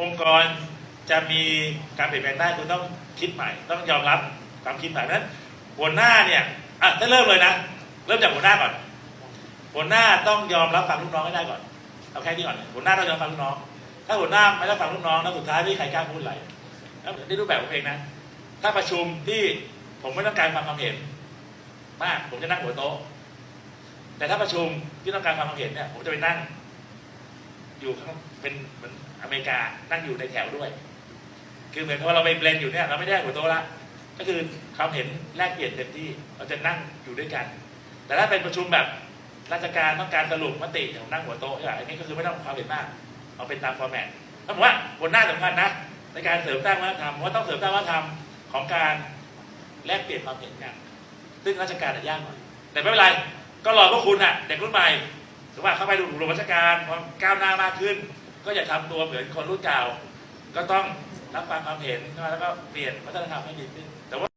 องค์กรจะมีการเปลี่ยนแปลงได้คุณต้องคิดใหม่ ต้องยอมรับความคิดใหม่เพราะฉะนั้นหัวหน้าเนี่ยอะถ้าเริ่มเลยนะเริ่มจากหัวหน้าก่อน หัวหน้าต้องยอมรับฟังลูกน้องให้ได้ก่อนเอาแค่นี้ก่อนหัวหน้าต้องยอมฟังลูกน้อง ถ้าหัวหน้าไม่รับฟังลูกน้องแล้วสุดท้ายไม่มีใครกล้าพูดอะไรแล้วนี่รูปแบบผมเองนะ ถ้าประชุมที่ผมไม่ต้องการฟังความเห็นมากผมจะนั่งหัวโต๊ะแต่ถ้าประชุมที่ต้องการฟังความเห็นเนี่ยผมจะไปนั่ง อยู่ข้างเป็นเหมือนอเมริกานั่งอยู่ในแถวด้วย คือเหมือนกับว่าเราไปเบลนอยู่เนี่ยเราไม่ได้หัวโต๊ะละก็คือควาเห็นแลกเปลี่ยนเต็มที่เราจะนั่งอยู่ด้วยกัน แต่ถ้าเป็นประชุมแบบราชการต้องการสรุปมติผมนั่งหัวโต๊ะใช่ไหมอันนี้ก็คือไม่ต้องความเห็นมากเอาเป็นตามฟอร์แมตถ้าผมว่าบนหน้าสำคัญนะในการเสริมสร้างวัฒนธรรมเพราะว่าต้องเสริมสร้างวัฒนธรรมของการแลกเปลี่ยนความเห็นกันซึ่งราชการอะยากหน่อยแต่ไม่เป็นไร ก็รอพวกคุณอะเด็กรุ่นใหม่ ถือว่าเข้าไปดูหลวงราชการพอก้าวหน้ามากขึ้น ก็อย่าทำตัวเหมือนคนรุ่นเก่า ก็ต้องรับฟังความเห็นแล้วก็เปลี่ยนวัฒนธรรมให้ดีขึ้นแต่ว่า